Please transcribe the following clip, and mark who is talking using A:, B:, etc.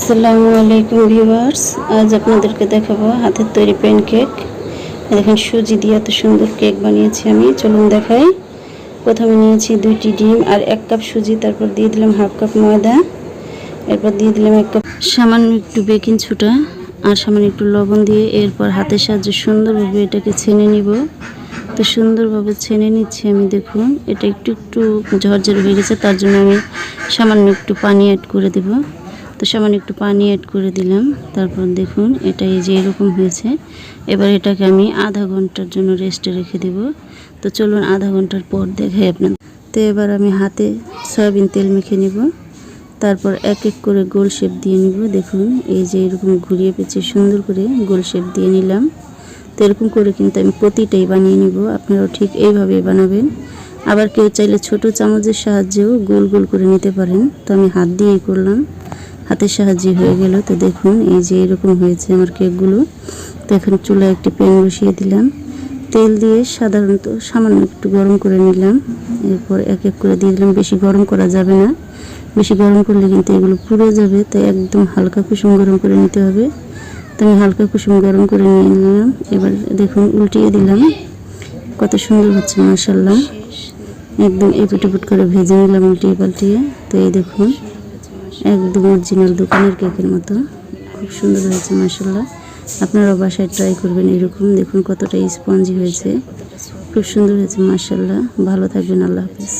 A: আসসালামু আলাইকুম ভিউয়ার্স, আজ আপনাদেরকে দেখাবো হাতের তৈরি প্যান কেক দেখেন সুজি দিয়ে এত সুন্দর কেক বানিয়েছি আমি, চলুন দেখাই। প্রথমে নিয়েছি দুইটি ডিম আর এক কাপ সুজি, তারপর দিয়ে দিলাম হাফ কাপ ময়দা। এরপর দিয়ে দিলাম এক কাপ সামান্য একটু বেকিং ছোটা আর সামান্য একটু লবণ দিয়ে এরপর হাতের সাহায্যে সুন্দরভাবে এটাকে ছেনে নিব। তো সুন্দরভাবে ছেনে নিচ্ছি আমি, দেখুন, এটা একটু একটু ঝরঝরে হয়ে গেছে, তার জন্য আমি সামান্য একটু পানি অ্যাড করে দেব। তো সামান্য একটু পানি অ্যাড করে দিলাম। তারপর দেখুন, এটা এই যে এরকম হয়েছে। এবার এটাকে আমি আধা ঘণ্টার জন্য রেস্টে রেখে দেব। তো চলুন আধা ঘণ্টার পর দেখাই আপনার তো এবার আমি হাতে সয়াবিন তেল মেখে নেব। তারপর এক এক করে গোল শেপ দিয়ে নিব। দেখুন, এই যে এরকম ঘুরিয়ে পেঁচে সুন্দর করে গোল শেপ দিয়ে নিলাম। তো এরকম করে কিন্তু আমি প্রতিটাই বানিয়ে নিব। আপনারাও ঠিক এইভাবে বানাবেন। আবার কেউ চাইলে ছোট চামচের সাহায্যেও গোল গোল করে নিতে পারেন। তো আমি হাত দিয়েই করলাম। হাতের সাহায্যে হয়ে গেল। তো দেখুন, এই যে এরকম হয়েছে আমার কেকগুলো। তো এখন চুলায় একটি প্যান বসিয়ে দিলাম। তেল দিয়ে সাধারণত সামান্য একটু গরম করে নিলাম। এরপর এক এক করে দিয়ে দিলাম। বেশি গরম করা যাবে না। বেশি গরম করলে কিন্তু এগুলো পুড়ে যাবে। তাই একদম হালকা কুসুম গরম করে নিতে হবে। তো আমি হালকা কুসুম গরম করে নিয়ে নিলাম। এবার দেখুন, উল্টিয়ে দিলাম। কত সুন্দর হচ্ছে মাসাল্লাহ একদম এপুট এপুট করে ভেজে নিলাম উল্টিয়ে পাল্টিয়ে তো এই দেখুন একদম অরিজিনাল দোকানের কেকের মতো। খুব সুন্দর হয়েছে মাসাল্লাহ আপনারা বাসায় ট্রাই করবেন এরকম। দেখুন কতটা স্পঞ্জি হয়েছে। খুব সুন্দর হয়েছে মাসাল্লাহ ভালো থাকবেন, আল্লাহ হাফিজ।